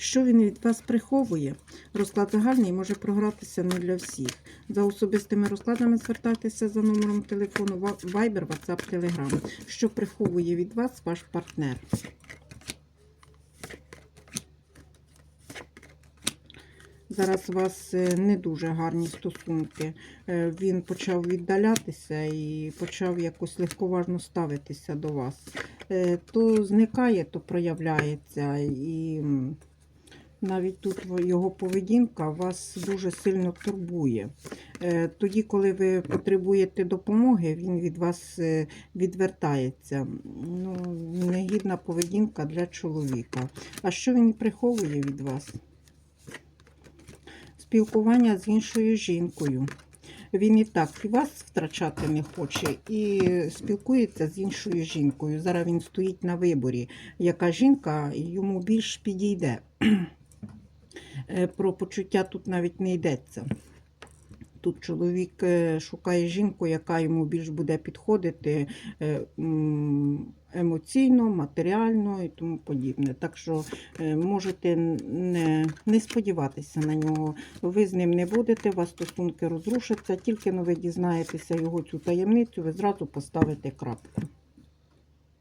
Що він від вас приховує? Розклад загальний може програтися не для всіх. За особистими розкладами звертайтеся за номером телефону Viber, WhatsApp, Telegram. Що приховує від вас ваш партнер? Зараз у вас е, не дуже гарні стосунки. Е, Він почав віддалятися і почав якось легковажно ставитися до вас. Е, То зникає, то проявляється. І навіть тут його поведінка вас дуже сильно турбує. Е, Тоді, коли ви потребуєте допомоги, він від вас е, відвертається. Ну, негідна поведінка для чоловіка. А що він приховує від вас? Спілкування з іншою жінкою. Він і так і вас втрачати не хоче, і спілкується з іншою жінкою. Зараз він стоїть на виборі, яка жінка йому більш підійде. Е, Про почуття тут навіть не йдеться. Тут чоловік е, шукає жінку, яка йому більш буде підходити е, емоційно, матеріально і тому подібне. Так що можете не, не сподіватися на нього. Ви з ним не будете, у вас стосунки розрушаться, тільки но ви дізнаєтеся його цю таємницю, ви зразу поставите крапку.